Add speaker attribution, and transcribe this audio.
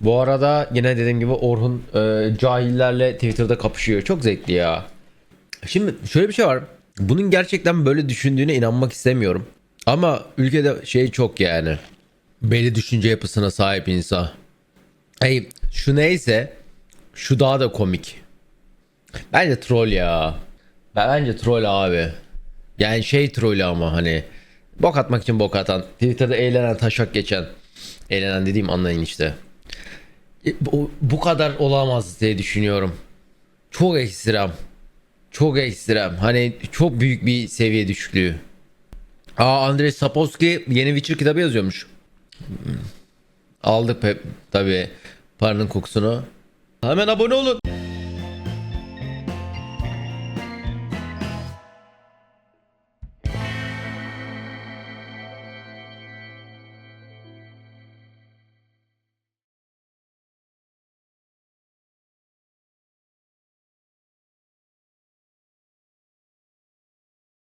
Speaker 1: Bu arada yine dediğim gibi Orhun e, cahillerle Twitter'da kapışıyor. Çok zevkli ya. Şimdi şöyle bir şey var. Bunun gerçekten böyle düşündüğüne inanmak istemiyorum. Ama ülkede şey çok yani. Belli düşünce yapısına sahip insan. Hey, şu neyse şu daha da komik. Bence troll ya. Ben bence troll abi. Yani şey trollü ama hani bok atmak için bok atan. Twitter'da eğlenen taşak geçen. Eğlenen dediğim anlayın işte. E, Bu, kadar olamaz diye düşünüyorum. Çok ekstrem. Çok ekstrem. Hani çok büyük bir seviye düşüklüğü. Aa Andrei Sapolsky yeni Witcher kitabı yazıyormuş. Hmm. Aldık hep tabi paranın kokusunu. Hemen abone olun.